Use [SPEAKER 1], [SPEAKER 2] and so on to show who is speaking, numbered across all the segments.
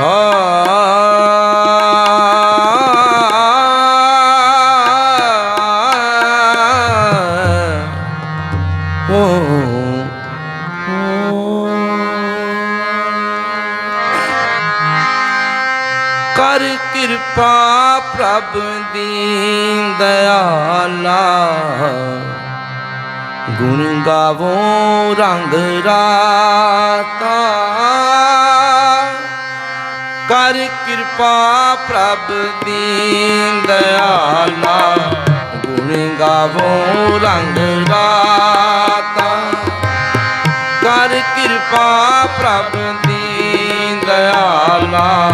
[SPEAKER 1] ਓ ਕਰ ਕਿਰਪਾ ਪ੍ਰਭ ਦੀਨ ਦਇਆਲਾ। ਗੁਣ ਗਾਵੋ ਰੰਗ ਰਾਤਾ। ਕਰ ਕਿਰਪਾ ਪ੍ਰਭ ਦੀਨ ਦਇਆਲਾ। ਗੁਣ ਗਾਵੋ ਰੰਗ ਰਾਤਾ। ਕਰ ਕਿਰਪਾ ਪ੍ਰਭ ਦੀਨ ਦਇਆਲਾ।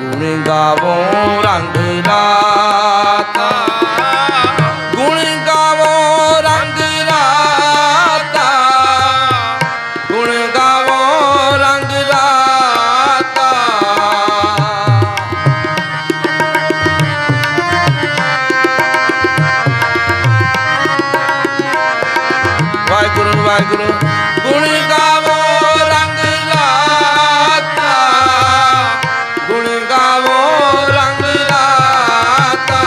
[SPEAKER 1] ਗੁਣ ਗਾਵੋ ਰੰਗ ਰਾਤਾ। ਵਾਹਿਗੁਰੂ ਗੁਣ ਗਾਵੋ, ਰੰਗ ਰਾਤਾ ਗੁਣ ਗਾਵੋ, ਰੰਗ ਰਾਤਾ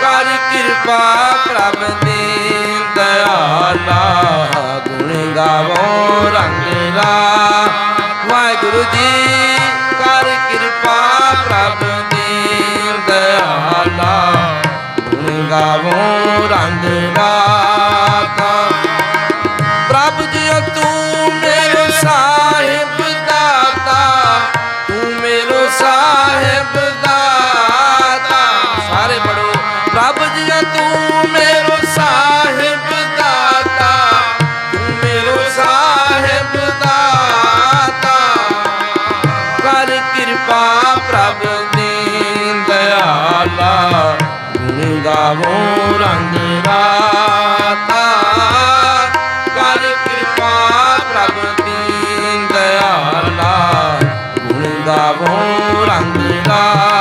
[SPEAKER 1] ਕਰ ਕਿਰਪਾ ਪ੍ਰਭ ਦੀਨ ਦਇਆਲਾ। ਗੁਣ ਗਾਵੋ, ਰੰਗ ਲਾ। ਵਾਹਿਗੁਰੂ ਜੀ, ਕਰ ਕਿਰਪਾ ਰੰਗ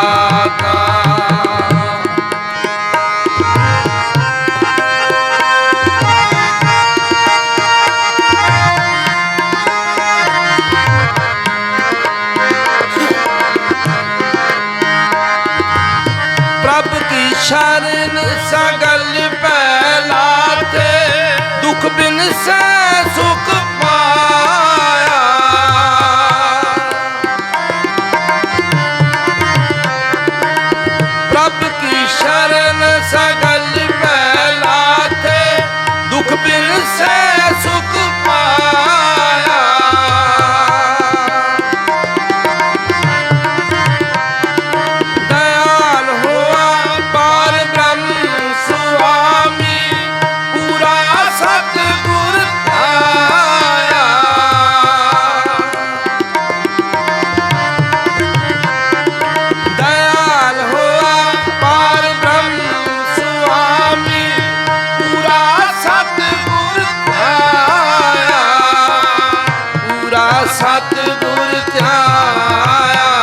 [SPEAKER 1] ਸਤਿਗੁਰ ਧਿਆਇਆ।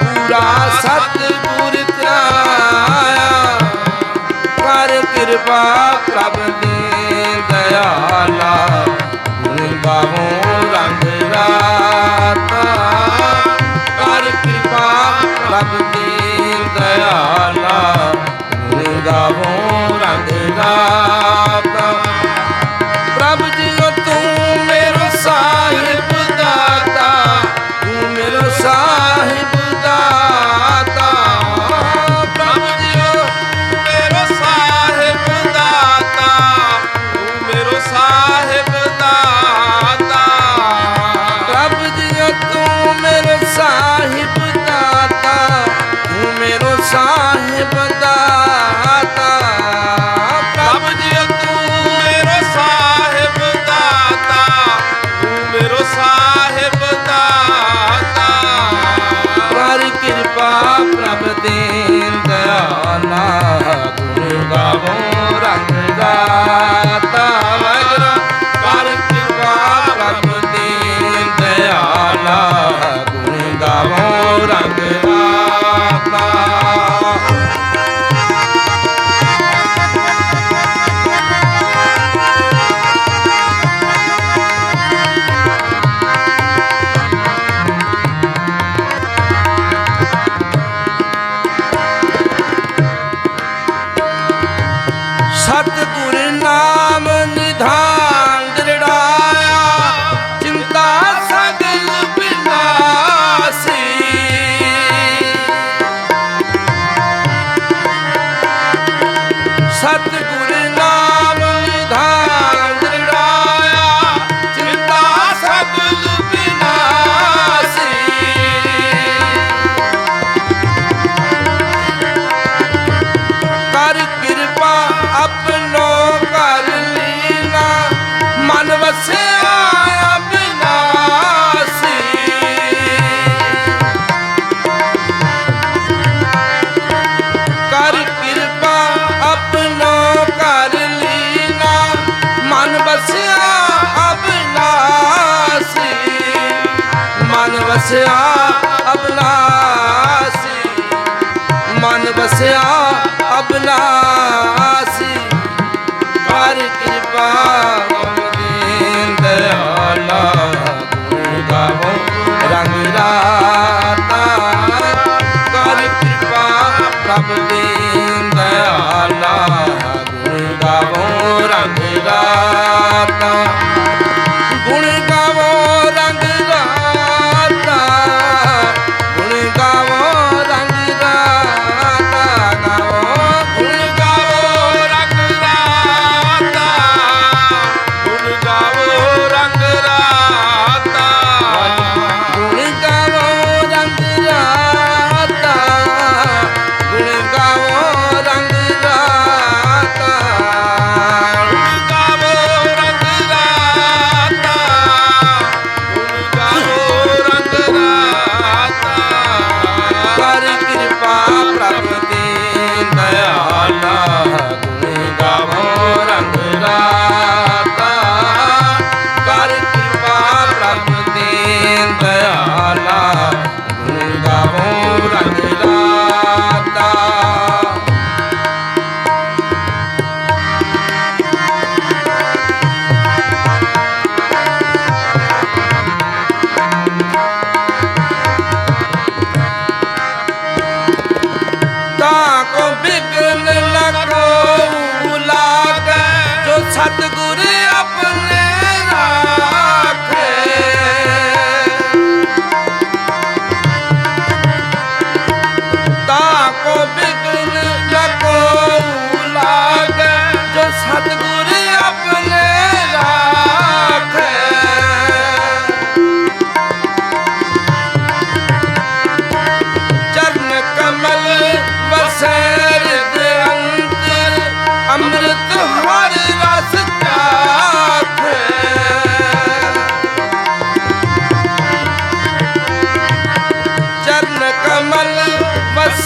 [SPEAKER 1] ਪੂਰਾ ਸਤਿਗੁਰ ਧਿਆਇਆ। ਕਰ ਕਿਰਪਾ ਪ੍ਰਭ ਦੀਨ ਦਇਆਲਾ। ਗੁਣ ਗਾਵੋ ਰੰਗ ਰਾਤਾ। ਕਰ ਕਿਰਪਾ ਪ੍ਰਭ ਦੇ ਦਇਆਲਾ। ਗੁਣ ਗਾਵੋ ਰੰਗ ਰਾਤਾ।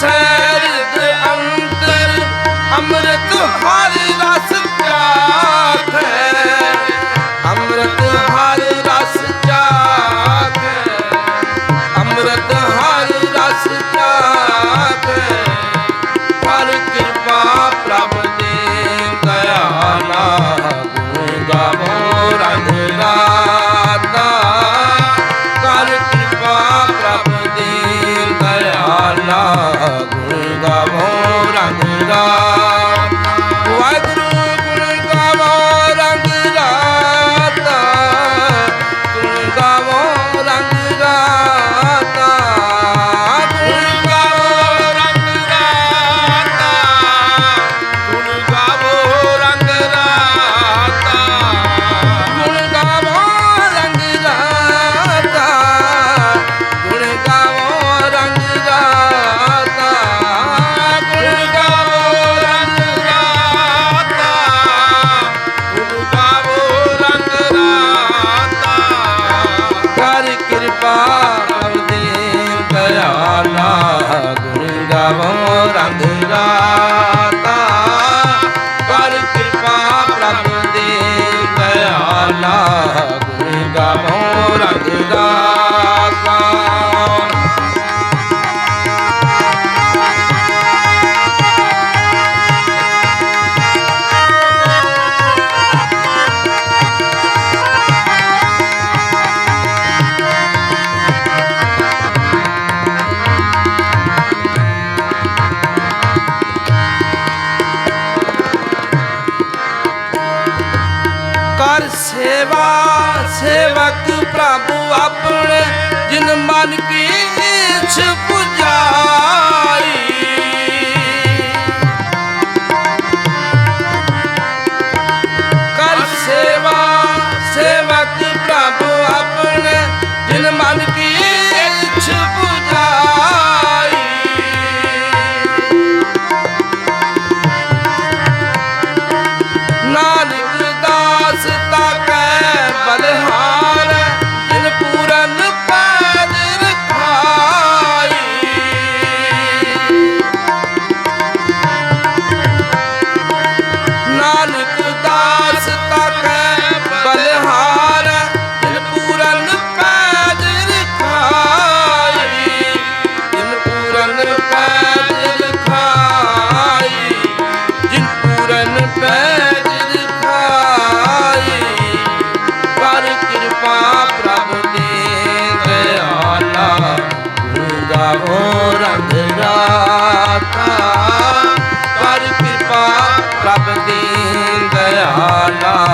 [SPEAKER 1] আশা ਪ੍ਰਭੂ ਆਪਣੇ ਜਿਨ ਮਨ ਕੀ ਇੱਛ દયાલા